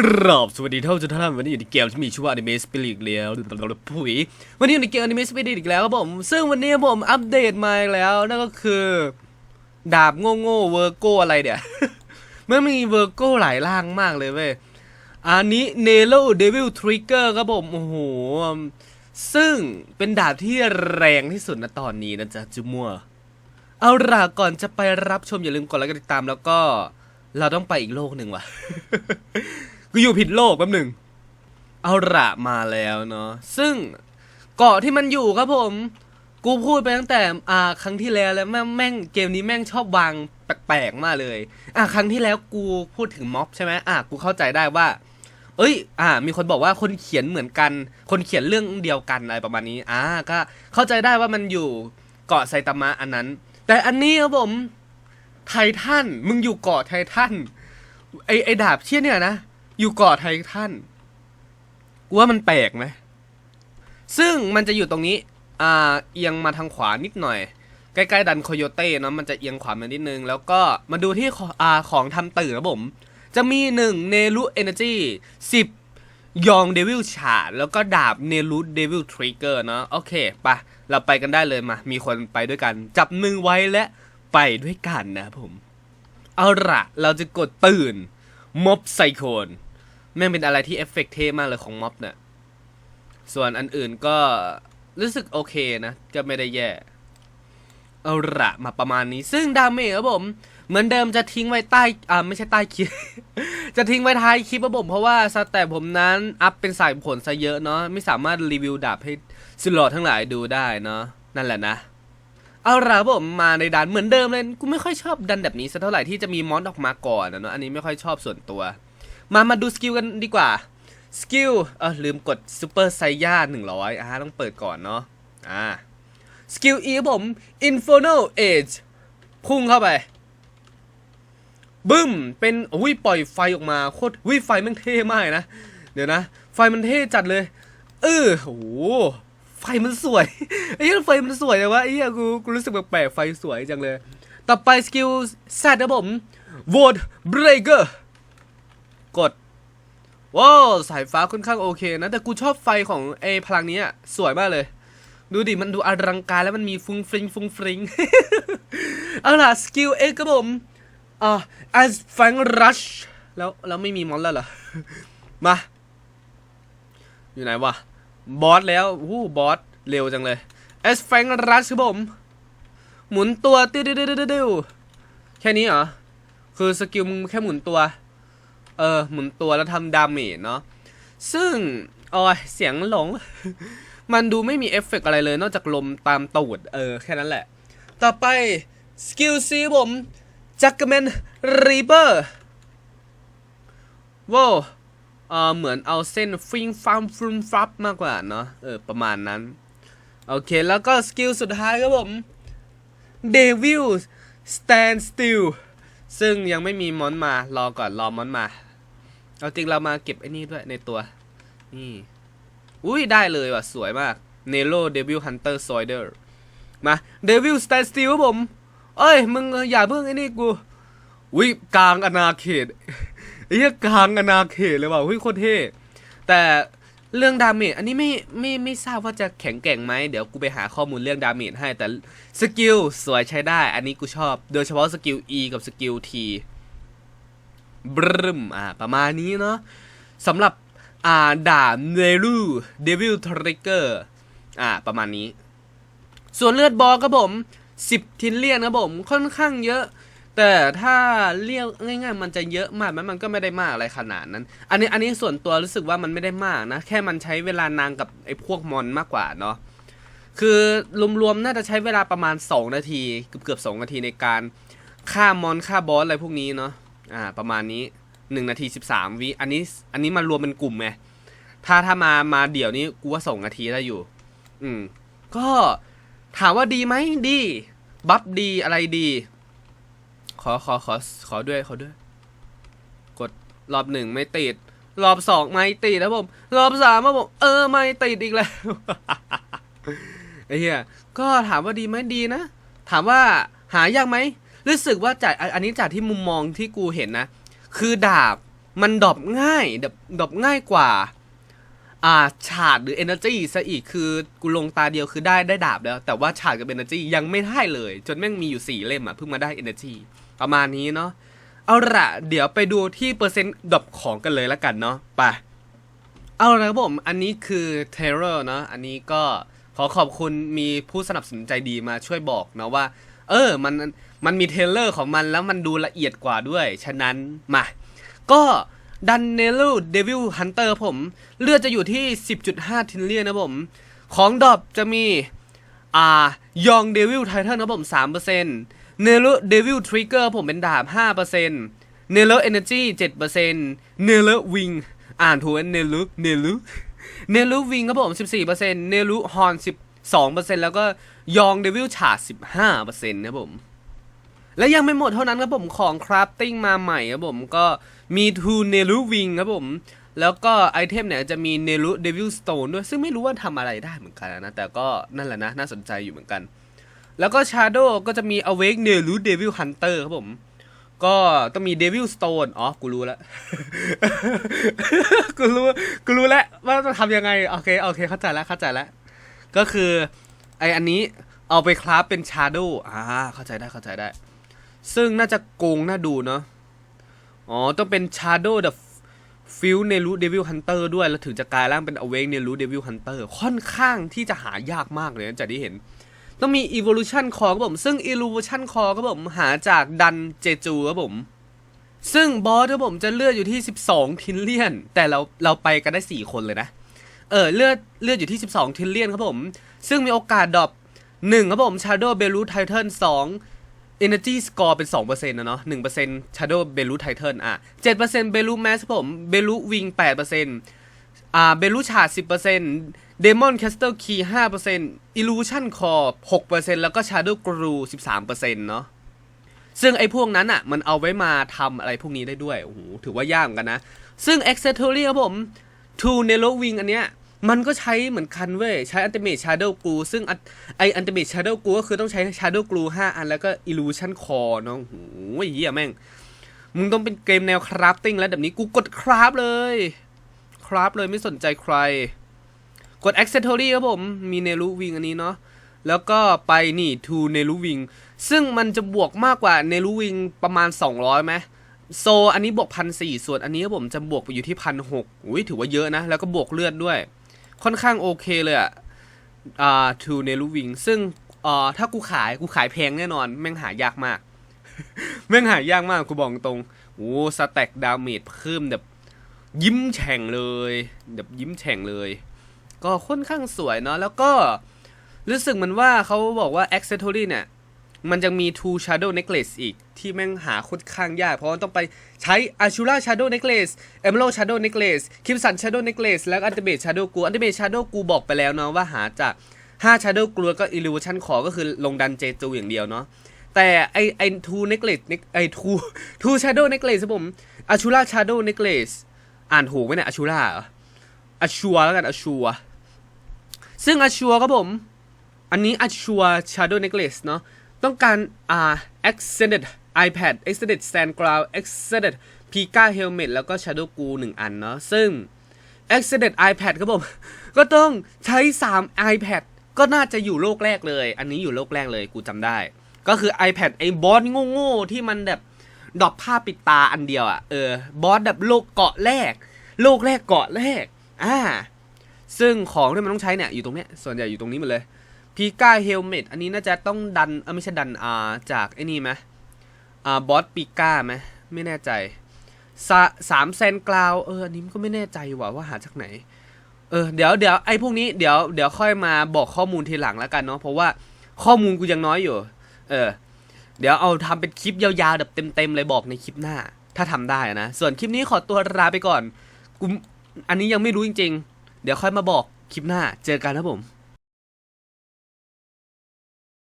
กราบสวัสดีท่านทุกท่านวันนี้อยู่ในเกมที่มีชื่อว่า Anime Spirit อีกแล้วผุยวันนี้อยู่ในเกม Anime Spirit อีกแล้วครับผม ซึ่งวันนี้ผมอัปเดตมาแล้วนั่นก็คือ ดาบโง่ๆเวอร์โกอะไรเนี่ยมันมีเวอร์โกหลายร่างมากเลยเว้ยอันนี้ Nelo Devil Trigger ครับผมโอ้โหซึ่งเป็นดาบที่แรงที่สุดณตอนนี้นะจ๊ะจุมัวเอาล่ะก่อนจะไปรับชมอย่าลืมกดไลค์กดติดตามแล้วก็เราต้องไปอีกโลกหนึ่งว่ะ กูอยู่ผิดโลกแป๊บหนึ่งเอาละมาแล้วเนาะซึ่งเกาะที่มันอยู่ครับผม กูพูดไปตั้งแต่อ่าครั้งที่แล้วแล้วแม่งแม่งเกมนี้แม่งชอบวางแปลกๆมากเลย อ่าครั้งที่แล้วกูพูดถึงม็อบใช่ไหมอ่ากูเข้าใจได้ว่า เอ้ย อ่า มีคนบอกว่าคนเขียนเหมือนกัน คนเขียนเรื่องเดียวกันอะไรประมาณนี้ อ่าก็เข้าใจได้ว่ามันอยู่เกาะไซตามะอันนั้น แต่อันนี้ครับผมไททันมึงอยู่เกาะไททันไอไอดาบเชี่ยเนี่ยนะ อยู่เกาะไททันกูว่ามันแปลกไหมซึ่งมันจะอยู่ตรงนี้ อ่า เอียงมาทางขวานิดหน่อย ใกล้ๆดันโคโยเต้เนาะ มันจะเอียงขวามานิดนึง แล้วก็มาดูที่อ่าของทำตื่นครับผม จะมีหนึ่งเนรุเอเนจีสิบยองเดวิลชาแล้วก็ดาบเนรุเดวิลทริกเกอร์เนาะ โอเคปะเราไปกันได้เลยมา มีคนไปด้วยกัน จับมือไว้และไปด้วยกันนะผม เอาละเราจะกดตื่นม็อบไซโคน แม่งเป็นอะไรที่เอฟเฟกต์เท่มากเลยของม็อบเนี่ยส่วนอันอื่นก็รู้สึกโอเคนะก็ไม่ได้แย่เอาละมาประมาณนี้ ซึ่งดาเมจครับผม เหมือนเดิมจะทิ้งไว้ใต้อ่าไม่ใช่ใต้คลิป จะทิ้งไว้ท้ายคลิปครับผมเพราะว่าสแตทผมนั้นอัพเป็นสายผลซะเยอะเนาะไม่สามารถรีวิวดาบให้สิลอดทั้งหลายดูได้เนาะนั่นแหละนะเอาละผมมาในดันเหมือนเดิมเลยกูไม่ค่อยชอบดันแบบนี้สักเท่าไหร่ที่จะมีมอนออกมาก่อนนะเนาะอันนี้ไม่ค่อยชอบส่วนตัว มามาดูสกิลกันดีกว่าสกิลเออลืมกดซูเปอร์ไซย่าหนึ่งร้อยอ่าต้องเปิดก่อนเนาะอ่าสกิล E ครับผม Infernal Age พุ่งเข้าไป บึ้ม เป็นอุ้ยปล่อยไฟออกมาโคตรอุ้ยไฟมันเท่มากนะ เดี๋ยวนะ ไฟมันเท่จัดเลย เออโอ้โหไฟมันสวยไอ้เหี้ยไฟมันสวยเลยวะไอ้เหี้ยกูกูรู้สึกแปลกๆไฟสวยจังเลย ต่อไปสกิล Z ครับผม Void Breaker กดว้าวสายฟ้าค่อนข้างโอเคนะ แต่กูชอบไฟของไอพลังนี้สวยมากเลย ดูดิ มันดูอลังการแล้วมันมีฟุ้งฟริงฟุ้งฟริงเอาล่ะ สกิลเอ็กครับผมอ่า as fang rush แล้ว แล้วไม่มีมอนแล้วเหรอ มา อยู่ไหนวะ บอสแล้ววู้บอส เร็วจังเลย as fang rush ครับผม หมุนตัวติ้วติ้วติ้วติ้วติ้วแค่นี้เหรอ คือสกิลมึงแค่หมุนตัว เออหมุนตัวแล้วทำดาเมจเนาะซึ่งโอ้ยเสียงหลง มันดูไม่มีเอฟเฟกต์อะไรเลย นอกจากลมตามตูดเออแค่นั้นแหละ ต่อไปสกิลซีผมจักรแมนรีเบอร์ว้าวเออเหมือนเอาเส้นฟิงฟัมฟุมฟับมากกว่าเนาะเออประมาณนั้น โอเคแล้วก็สกิลสุดท้ายครับผมเดวิลสแตนสติลซึ่งยังไม่มีมอนมา รอก่อนรอมอนมา เอาจริงเรามาเก็บไอ้นี่ด้วยในตัว นี่ อุ้ยได้เลยว่ะ สวยมาก Nelo Devil Hunter Soldier มา Devil Stand Still ครับผม เอ้ย มึงอย่าเพิ่งไอ้นี่กูอุ้ยกลางอนาเขตไอ้เหี้ยกลางอนาเขตเลยว่ะอุ้ยโคตรเท่แต่เรื่องดาเมจอันนี้ไม่ไม่ไม่ทราบว่าจะแข็งแกร่งไหมเดี๋ยวกูไปหาข้อมูลเรื่องดาเมจให้แต่สกิลสวยใช้ได้ อันนี้กูชอบ โดยเฉพาะสกิล E กับสกิล T บรึมอ่าประมาณนี้เนาะสำหรับอ่าดาบเนรูเดวิลทริกเกอร์อ่าประมาณนี้ ส่วนเลือดบอลครับผม 10 ทินเลียนครับผมค่อนข้างเยอะ แต่ถ้าเรียกง่าย ๆ มันจะเยอะมากไหมมันก็ไม่ได้มากอะไรขนาดนั้น อันนี้อันนี้ส่วนตัวรู้สึกว่ามันไม่ได้มากนะ แค่มันใช้เวลานานกับไอ้พวกมอนมากกว่าเนาะคือรวมๆน่าจะใช้เวลาประมาณ 2 นาที เกือบเกือบ2นาทีในการฆ่ามอนฆ่าบอสอะไรพวกนี้เนาะ อ่าประมาณนี้1นาที13วิอันนี้อันนี้มารวมเป็นกลุ่มไงถ้าถ้ามามาเดี๋ยวนี้กูว่าสองนาทีได้อยู่ อืม ก็ถามว่าดีไหมดี บัฟดีอะไรดี ขอขอขอขอด้วยขอด้วย กดรอบหนึ่งไม่ติด รอบสองไม่ติดแล้วผม รอบสามครับผมเออไม่ติดอีกแล้วไอ้เหี้ยก็ถามว่าดีไหมดีนะ ถามว่าหายากไหม รู้สึกว่าจากอันนี้จากที่มุมมองที่กูเห็นนะ คือดาบมันดอปง่ายดอปดอปง่ายกว่า อ่าฉาดหรือ Energy ซะอีกคือกูลงตาเดียวคือได้ได้ดาบแล้ว แต่ว่าฉาดกับ Energy ยังไม่ได้เลย จนแม่งมีอยู่สี่เล่มอะเพิ่งมาได้ Energy ประมาณนี้เนาะเอาละเดี๋ยวไปดูที่เปอร์เซ็นต์ดอปของกันเลยละกันเนาะไปเอาละครับผมอันนี้คือ Terror เนาะอันนี้ก็ขอขอบคุณมีผู้สนับสนุนใจดีมาช่วยบอกนะว่า เออมัน มันมีเทเลอร์ของมันแล้วมันดูละเอียดกว่าด้วย ฉะนั้นมา ก็ดันเนลูเดวิลฮันเตอร์ผม เลือดจะอยู่ที่ 10.5 ทินเลียนนะผม ของดอปจะมี อ่ายองเดวิลไทเทันครับผม 3%เนลูเดวิลทริกเกอร์ผมเป็นดาบ 5%เนลูเอเนจี7%เนลูวิงอ่านถูกเนลูเนลูเนลูวิงครับผม 14%เนลูฮอน12%แล้วก็ยองเดวิลฉาด15%นะครับผม และยังไม่หมดเท่านั้นครับผมของคราฟติ้งมาใหม่ครับผมก็มีทูเนลูวิงครับผมแล้วก็ไอเทมเนี่ยจะมีเนลูเดวิลสโตนด้วย ซึ่งไม่รู้ว่าทำอะไรได้เหมือนกันนะ แต่ก็นั่นแหละนะ น่าสนใจอยู่เหมือนกัน แล้วก็ชาโดก็จะมี Awake เนลูเดวิลฮันเตอร์ครับผม ก็ต้องมีเดวิลสโตนอ๋อ กูรู้แล้ว กูรู้ กูรู้แล้วว่าจะทำยังไง โอเค โอเค เข้าใจแล้ว เข้าใจแล้ว ก็คือ ไออันนี้เอาไปคราฟเป็นชาโดอ่า เข้าใจได้ เข้าใจได้ ซึ่งน่าจะโกงน่าดูเนาะ อ๋อ ต้องเป็น Shadow the Fill เนรู Devil Hunter ด้วย แล้วถึงจะกลายร่างเป็น Awake เนรู Devil Hunter ค่อนข้างที่จะหายากมากเลยนะจากที่เห็น ต้องมี Evolution Core ครับผม ซึ่ง Evolution Core ครับผมหาจากดันเจจูครับผม ซึ่งบอสครับผมจะเลือดอยู่ที่ 12 ทินเลียน แต่เราเราไปกันได้ 4 คนเลยนะ เออเลือดเลือดอยู่ที่ 12 ทินเลียนครับผม ซึ่งมีโอกาสดรอป1ครับผม Shadow b e l u Titan 2 Energy Score เป็น 2%นะเนาะ1% Shadow b e l u Titan อะ 7% b e l u Mass ครับผม b e l u Wing 8%อ่า b e l u ฉาด10% Demon Caster Key 5% Illusion Core 6%แล้วก็ Shadow Glue 13%เนาะซึ่งไอ้พวกนั้นอะ มันเอาไว้มาทำอะไรพวกนี้ได้ด้วย โอ้โห ถือว่ายากเหมือนกันนะ ซึ่ง Accessory ครับผม To Nelo Wing อันเนี้ย มันก็ใช้เหมือนกันเว้ย ใช้ Ultimate Shadow Glue ซึ่งอันไอ Ultimate Shadow Glue ก็คือต้องใช้ Shadow Glue 5 อันแล้วก็ Illusion Core เนาะโอ้โหเหี้ยแม่ง มึงต้องเป็นเกมแนวคราฟติ้งแล้วแบบนี้กูกดคราฟเลย คราฟเลยไม่สนใจใคร กด Accessory ครับผม มีเนลูวิงอันนี้เนาะแล้วก็ไปนี่ to เนลูวิงซึ่งมันจะบวกมากกว่าเนลูวิงประมาณ 200ไหมโซอันนี้บวกพันสี่ส่วนอันนี้ครับผมจะบวกไปอยู่ที่พันหกอุ้ยถือว่าเยอะนะ แล้วก็บวกเลือดด้วย ค่อนข้างโอเคเลยอะอ่า to เนลูวิงซึ่งอ่าถ้ากูขายกูขายแพงแน่นอน แม่งหายากมาก แม่งหายากมากกูบอกตรงโอ้สแต็กดาเมจเพิ่มแบบยิ้มแฉ่งเลยแบบยิ้มแฉ่งเลย ก็ค่อนข้างสวยเนาะแล้วก็รู้สึกเหมือนว่าเขาบอกว่า accessory เนี่ย มันจะมี two shadow necklace อีกที่แม่งหาค่อนข้างยาก เพราะต้องไปใช้ ashura shadow necklace emerald shadow necklace crimson shadow necklace แล้ว ultimate shadow กู ultimate shadow กูบอกไปแล้วเนาะว่าหาจาก5 shadow กูแล้วก็ illusion core ก็คือลงดันเจจูอย่างเดียวเนาะแต่ไอไอ two necklace ไอ two two shadow necklace ครับผม ashura shadow necklace อ่านถูกไหมเนี่ย ashura เหรอ ashura แล้วกัน ashura ซึ่ง ashura ครับผม อันนี้ ashura shadow necklace เนาะ ต้องการอ่า extended iPad extended stand ground extended Pika helmet แล้วก็ shadow glue หนึ่งอันเนาะซึ่ง extended iPad ครับผม ก็ต้องใช้ 3 iPad ก็น่าจะอยู่โลกแรกเลย อันนี้อยู่โลกแรกเลยกูจำได้ ก็คือ iPad ไอ้บอสโง่ๆที่มันแบบดรอปผ้าปิดตาอันเดียวอะ่ะเออบอสแบบโลกเกาะแรก โลกแรกเกาะแรกอ่าซึ่งของที่มันต้องใช้เนี่ยอยู่ตรงเนี้ยส่วนใหญ่อยู่ตรงนี้หมดเลย พีก้าเฮลเมตอันนี้น่าจะต้องดันเออไม่ใช่ดันอ่าจากไอ้นี่ไหมอ่าบอสปีก้าไหมไม่แน่ใจสาสามแซนกราวเอออันนี้ก็ไม่แน่ใจว่ะว่าหาจากไหน เออเดี๋ยวเดี๋ยวไอ้พวกนี้เดี๋ยวเดี๋ยวค่อยมาบอกข้อมูลทีหลังแล้วกันเนาะเพราะว่าข้อมูลกูยังน้อยอยู่ เออ เดี๋ยวเอาทำเป็นคลิปยาวๆแบบเต็มๆเลยบอกในคลิปหน้า ถ้าทำได้นะส่วนคลิปนี้ขอตัวลาไปก่อนกูอันนี้ยังไม่รู้จริง ๆ เดี๋ยวค่อยมาบอกคลิปหน้าเจอกันครับผม